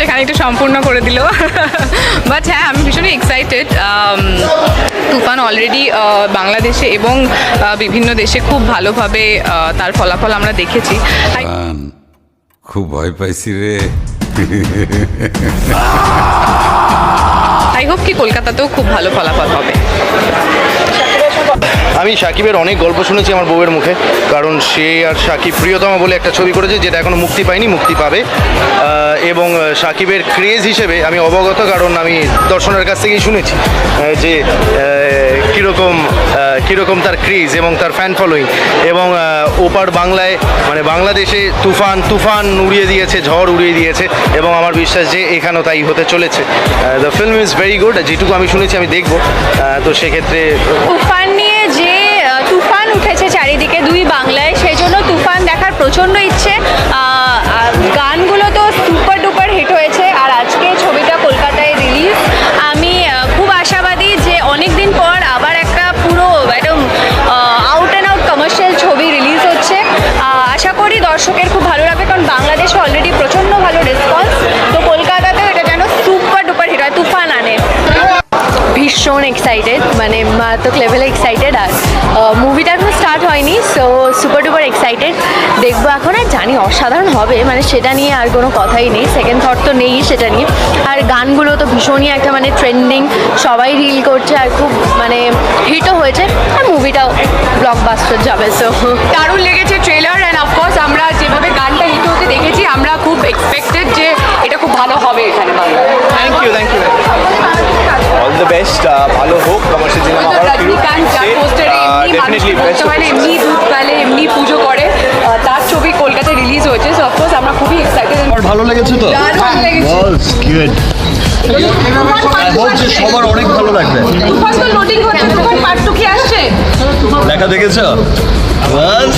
সেখানে একটু সম্পূর্ণ করে দিল। বাট হ্যাঁ আমি ভীষণই এক্সাইটেড তুফান অলরেডি বাংলাদেশে এবং বিভিন্ন দেশে খুব ভালোভাবে তার ফলাফল আমরা দেখেছি। খুব ভয় পাইছি রে। আই হোপ কি কলকাতাতেও খুব ভালো ফলাফল হবে। আমি সাকিবের অনেক গল্প শুনেছি আমার বউয়ের মুখে, কারণ সে আর সাকিব প্রিয়তমা বলে একটা ছবি করেছে যেটা এখনও মুক্তি পায়নি, মুক্তি পাবে। এবং সাকিবের ক্রেজ হিসেবে আমি অবগত, কারণ আমি দর্শনের কাছ থেকেই শুনেছি যে কীরকম কীরকম তার ক্রেজ এবং তার ফ্যান ফলোয়িং এবং ওপার বাংলায় মানে বাংলাদেশে তুফান তুফান উড়িয়ে দিয়েছে, ঝড় উড়িয়ে দিয়েছে, এবং আমার বিশ্বাস যে এখানেও তাই হতে চলেছে। The film is very good যেটুকু আমি শুনেছি আমি দেখব তো সেক্ষেত্রে তুফান দর্শকের খুব ভালো লাগবে, কারণ বাংলাদেশে অলরেডি প্রচণ্ড ভালো রেসপন্স তো কলকাতাতেও এটা যেন সুপার ডুপার হিট হয়, তুফান আনে। ভীষণ এক্সাইটেড মানে মারাত্মক লেভেলে এক্সাইটেড আর মুভিটা এখনও স্টার্ট হয়নি সো সুপার ডুপার এক্সাইটেড দেখব এখন আর জানি অসাধারণ হবে মানে সেটা নিয়ে আর কোনো কথাই নেই সেকেন্ড থট তো নেই সেটা নিয়ে। আর গানগুলো তো ভীষণই একটা মানে ট্রেন্ডিং সবাই রিল করছে আর খুব মানে হিটও হয়েছে, আর মুভিটাও ব্লকবাস্টার যাবে সো দারুণ লেগেছে ট্রেলার ভালো হবে এখানে thank you thank you all the best ভালো হোক কমার্শিয়াল সিনেমা আবার এমনি ডেফিনেটলি দুধ পেলে এমনি পুজো করে তার ছবি কলকাতায় রিলিজ হয়েছে সো অফকোর্স আমরা খুবই এক্সাইটেড ভালো লেগেছে তো? দারুণ লেগেছে। গুড আই হোপ যে সবার অনেক ভালো লাগবে। ফার্স্ট নোটিং হচ্ছে তোমার পার্ট টু কি আসছে? দেখা দেখেছ? বাস